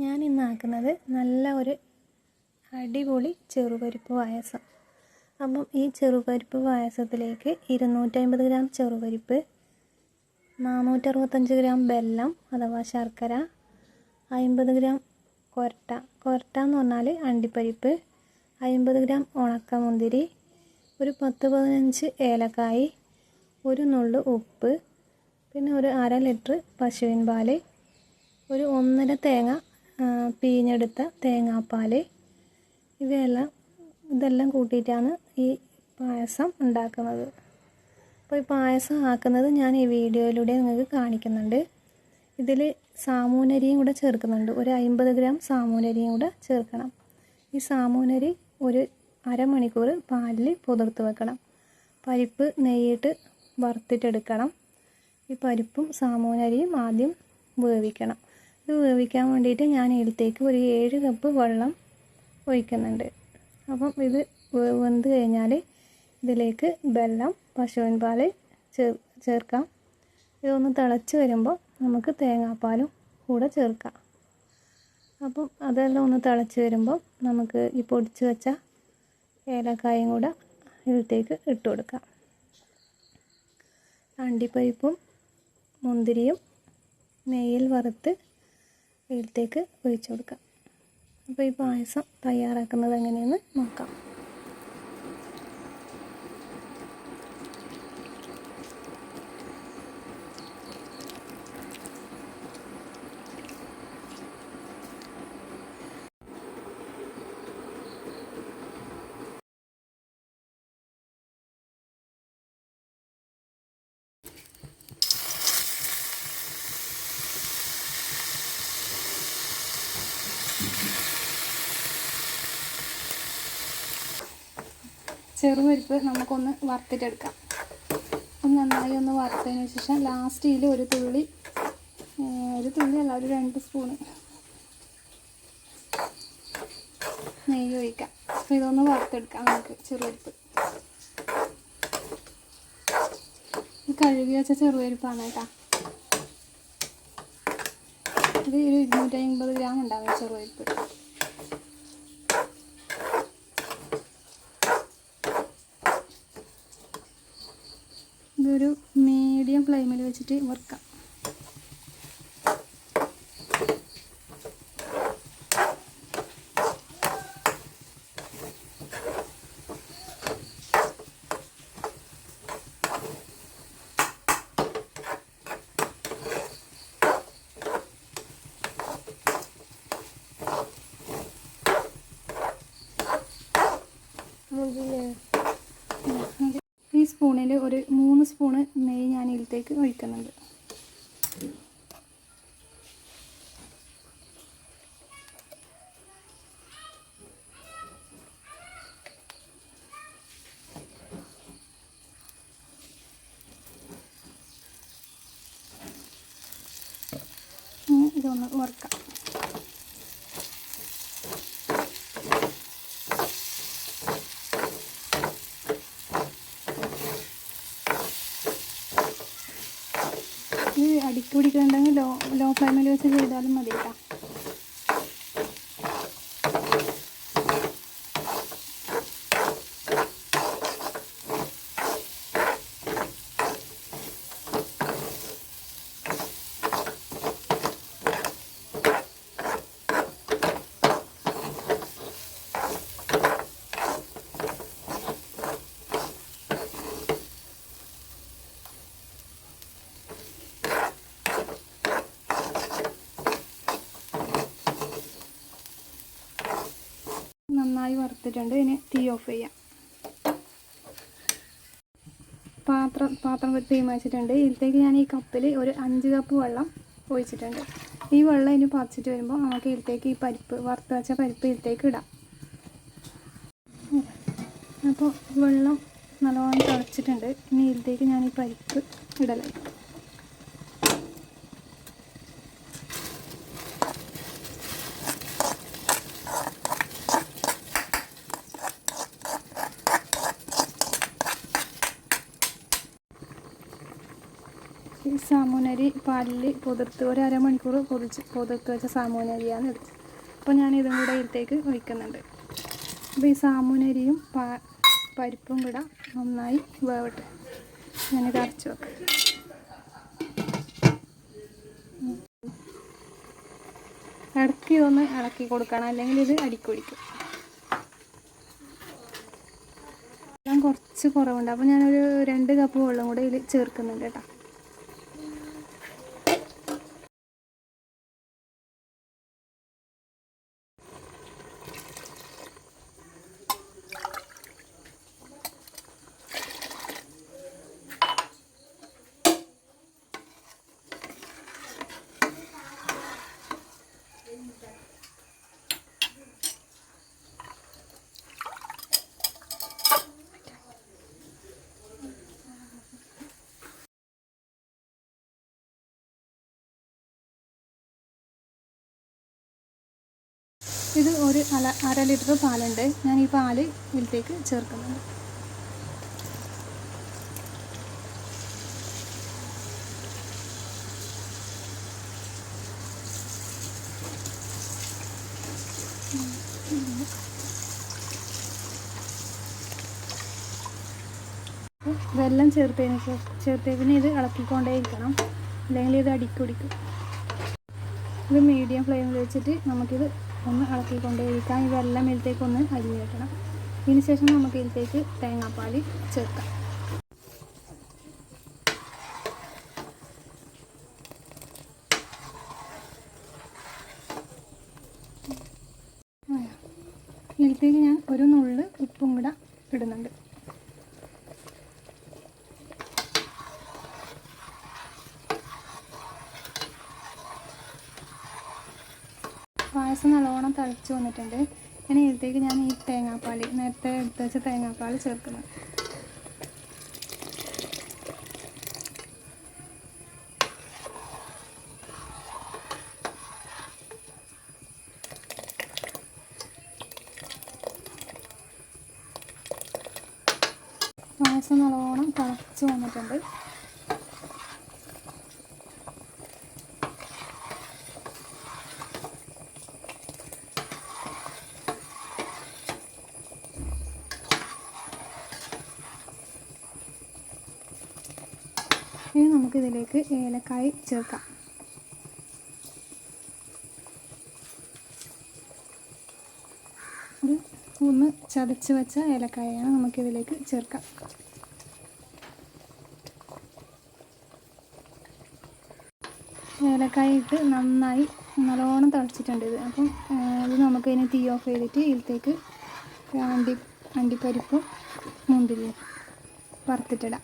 ഞാൻ ഇന്നാക്കുന്നത് നല്ല ഒരു അടിപൊളി ചെറുപരിപ്പ് പായസം. അപ്പം ഈ ചെറുപരിപ്പ് പായസത്തിലേക്ക് ഇരുന്നൂറ്റമ്പത് ഗ്രാം ചെറുപരിപ്പ് നാനൂറ്ററുപത്തഞ്ച് ഗ്രാം വെല്ലം അഥവാ ശർക്കര അമ്പത് ഗ്രാം കൊരട്ട. കൊരട്ട എന്ന് പറഞ്ഞാൽ അണ്ടിപ്പരിപ്പ് അമ്പത് ഗ്രാം ഉണക്കമുന്തിരി ഒരു പത്ത് പതിനഞ്ച് ഏലക്കായി ഒരു നുള്ളു ഉപ്പ് പിന്നെ ഒരു അര ലിറ്റർ പശുവിൻ പാൽ ഒരു ഒന്നര തേങ്ങ പിഴിഞ്ഞെടുത്ത തേങ്ങാപ്പാൽ ഇവയെല്ലാം ഇതെല്ലാം കൂട്ടിയിട്ടാണ് ഈ പായസം ഉണ്ടാക്കുന്നത്. അപ്പോൾ ഈ പായസം ആക്കുന്നത് ഞാൻ ഈ വീഡിയോയിലൂടെ നിങ്ങൾക്ക് കാണിക്കുന്നുണ്ട്. ഇതിൽ സാമൂനരിയും കൂടെ ചേർക്കുന്നുണ്ട്. ഒരു അമ്പത് ഗ്രാം സാമൂനരിയും കൂടെ ചേർക്കണം. ഈ സാമൂനരി ഒരു അരമണിക്കൂർ പാലിൽ പുതിർത്ത് വെക്കണം. പരിപ്പ് നെയ്യിട്ട് വറുത്തിട്ടെടുക്കണം. ഈ പരിപ്പും സാമൂനരിയും ആദ്യം വേവിക്കണം. ഇത് വേവിക്കാൻ വേണ്ടിയിട്ട് ഞാൻ ഇതിലേക്ക് ഒരു ഏഴ് കപ്പ് വെള്ളം ഒഴിക്കുന്നുണ്ട്. അപ്പം ഇത് വെന്ത് കഴിഞ്ഞാൽ ഇതിലേക്ക് വെള്ളം പശുവിൻ പാൽ ചേർ ചേർക്കാം. ഇതൊന്ന് തിളച്ച് വരുമ്പോൾ നമുക്ക് തേങ്ങാപ്പാലും കൂടെ ചേർക്കാം. അപ്പം അതെല്ലാം ഒന്ന് തിളച്ച് വരുമ്പോൾ നമുക്ക് ഈ പൊടിച്ച് വെച്ച ഏലക്കായും കൂടെ ഇതിലേക്ക് ഇട്ട് കൊടുക്കാം. അണ്ടിപ്പരിപ്പും മുന്തിരിയും നെയ്യിൽ വറുത്ത് ഇതിലേക്ക് ഒഴിച്ചു കൊടുക്കാം. അപ്പോൾ ഈ പായസം തയ്യാറാക്കുന്നത് എങ്ങനെയെന്ന് നോക്കാം. ചെറുപരിപ്പ് നമുക്കൊന്ന് വറുത്തിട്ടെടുക്കാം. ഒന്ന് നന്നായി ഒന്ന് വറുത്തതിന് ശേഷം ലാസ്റ്റ് ഇതിൽ ഒരു തുള്ളി ഒരു തുള്ളി അല്ല ഒരു രണ്ട് സ്പൂണ് നെയ്യ് ഒഴിക്കാം. അപ്പോൾ ഇതൊന്ന് വറുത്തെടുക്കാം നമുക്ക് ചെറുപരിപ്പ് കഴുകി വെച്ച ചെറുപരിപ്പാണ് കേട്ടോ. ഇത് ഒരു ഇരുന്നൂറ്റി അമ്പത് ഗ്രാം ഉണ്ടാവും ചെറുപരിപ്പ് ഇതൊരു മീഡിയം ഫ്ലെയിമിൽ വെച്ചിട്ട് വറുക്കാം. ഈ സ്പൂണിൽ ഒരു മൂന്ന് സ്പൂണ് നെയ്യ് ഞാൻ ഇതിലേക്ക് ഒഴിക്കുന്നുണ്ട്. ഇതൊന്ന് വറുക്കാം. ഇത് അടിക്ക് ലോ ലോ ഫ്ലെയിമിൽ വെച്ച് ചെയ്താലും മതി കേട്ടോ നന്നായി വറുത്തിട്ടുണ്ട്. ഇനി തീ ഓഫ് ചെയ്യാം. പാത്രം പാത്രം തീ വെച്ചിട്ടുണ്ട് ഇതിലേക്ക് ഞാൻ ഈ കപ്പിൽ ഒരു അഞ്ച് കപ്പ് വെള്ളം ഒഴിച്ചിട്ടുണ്ട്. ഈ വെള്ളം ഇനി പറിച്ചിട്ട് വരുമ്പോൾ നമുക്ക് ഇതിലേക്ക് ഈ പരിപ്പ് വറുത്ത് വെച്ച പരിപ്പ് ഇതിലേക്ക് ഇടാം. അപ്പോൾ വെള്ളം നല്ലോണം തിളച്ചിട്ടുണ്ട്. ഇനി ഇതിലേക്ക് ഞാൻ ഈ പരിപ്പ് ഇടലായി. ഈ സാമൂനരി പാലിൽ പുതിർത്ത് ഒരു അരമണിക്കൂർ പൊതിച്ച് പുതിർത്ത് വെച്ച സാമൂനരിയാണ് എടുത്തത് അപ്പോൾ ഞാൻ ഇതും കൂടെ ഇതിലേക്ക് ഒഴിക്കുന്നുണ്ട്. അപ്പോൾ ഈ സാമൂനരിയും പാ പരിപ്പും കൂടെ നന്നായി വേവട്ടെ. ഞാനിത് അരച്ച് വെക്കാം. ഇടയ്ക്ക് ഒന്ന് ഇളക്കി കൊടുക്കണം. അല്ലെങ്കിൽ ഇത് അടിക്കൊടിക്കും. എല്ലാം കുറച്ച് കുറവുണ്ട്. അപ്പോൾ ഞാനൊരു രണ്ട് കപ്പ് വെള്ളം കൂടെ ഇതിൽ ചേർക്കുന്നുണ്ട് കേട്ടോ. ഇത് ഒരു അല അര ലിറ്റർ പാലുണ്ട്. ഞാൻ ഈ പാൽ ഇതിലേക്ക് ചേർക്കുന്നുണ്ട്. വെള്ളം ചേർത്തതിന് ശേഷം ചേർത്തതിന് ഇത് ഇളക്കിക്കൊണ്ടേയിരിക്കണം. അല്ലെങ്കിൽ ഇത് അടിക്കുടിക്കും. ഇത് മീഡിയം ഫ്ലെയിമിൽ വെച്ചിട്ട് നമുക്കിത് ഒന്ന് ഇളക്കിക്കൊണ്ടേയിരിക്കാം കൊണ്ടേയിരിക്കാം ഇതെല്ലാം ഇതിലേക്ക് ഒന്ന് അരി വെക്കണം ഇതിനുശേഷം നമുക്ക് ഇതിലേക്ക് തേങ്ങാപ്പാൽ ചേർക്കാം. ഇതിലേക്ക് ഞാൻ ഒരു നുള്ള് ഉപ്പും കൂടെ ഇടുന്നുണ്ട്. പായസം നല്ലോണം തിളച്ച് വന്നിട്ടുണ്ട്. ഇനി ഇതിലേക്ക് ഞാൻ ഈ തേങ്ങാപ്പാൽ നേരത്തെ എടുത്ത് വെച്ച തേങ്ങാപ്പാൽ ചേർക്കുന്നത് പായസം നല്ലോണം തിളച്ച് വന്നിട്ടുണ്ട്. ഇനി നമുക്ക് ഇതിലേക്ക് ഏലക്കായ് ചേർക്കാം. ഒരു ഒന്ന് ചതച്ച് വെച്ച ഏലക്കായാണ് നമുക്കിതിലേക്ക് ചേർക്കാം. ഏലക്കായ ഇട്ട് നന്നായി നല്ലോണം തിളച്ചിട്ടുണ്ട് ഇത്. അപ്പം ഇത് നമുക്ക് ഇനി തീ ഓഫ് ചെയ്തിട്ട് ഇതിലേക്ക് അണ്ടി അണ്ടിപ്പരിപ്പും മുന്തിരിയും വറുത്തിട്ടിടാം.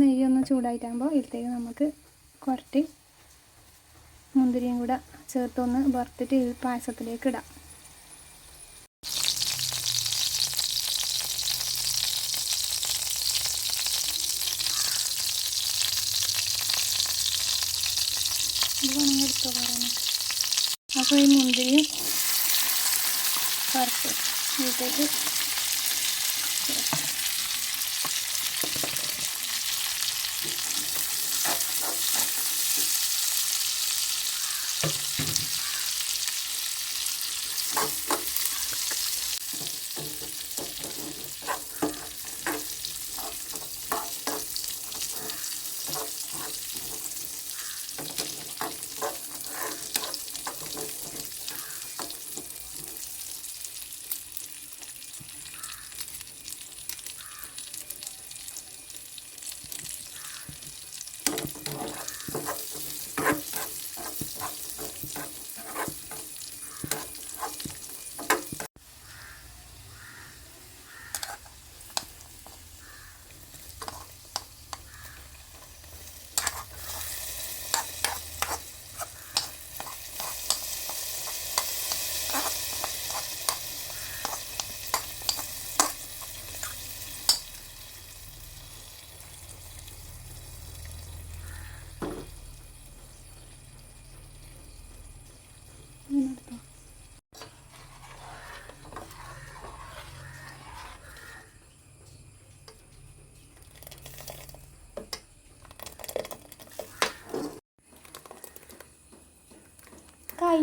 നെയ്യ് ഒന്ന് ചൂടായിട്ടാകുമ്പോൾ ഇതിലേക്ക് നമുക്ക് കുറച്ച് മുന്തിരിയും കൂടെ ചേർത്തൊന്ന് വറുത്തിട്ട് ഈ പായസത്തിലേക്ക് ഇടാം. അപ്പോൾ ഈ മുന്തിരിയും വറുത്ത് ഇതിലേക്ക്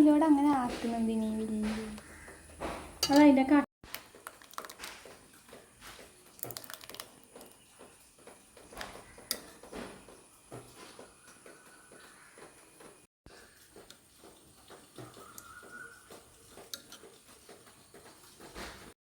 കയ്യിലോട് അങ്ങനെ ആക്കുന്നത് ഇനി വലിയ അത് അതിന്റെ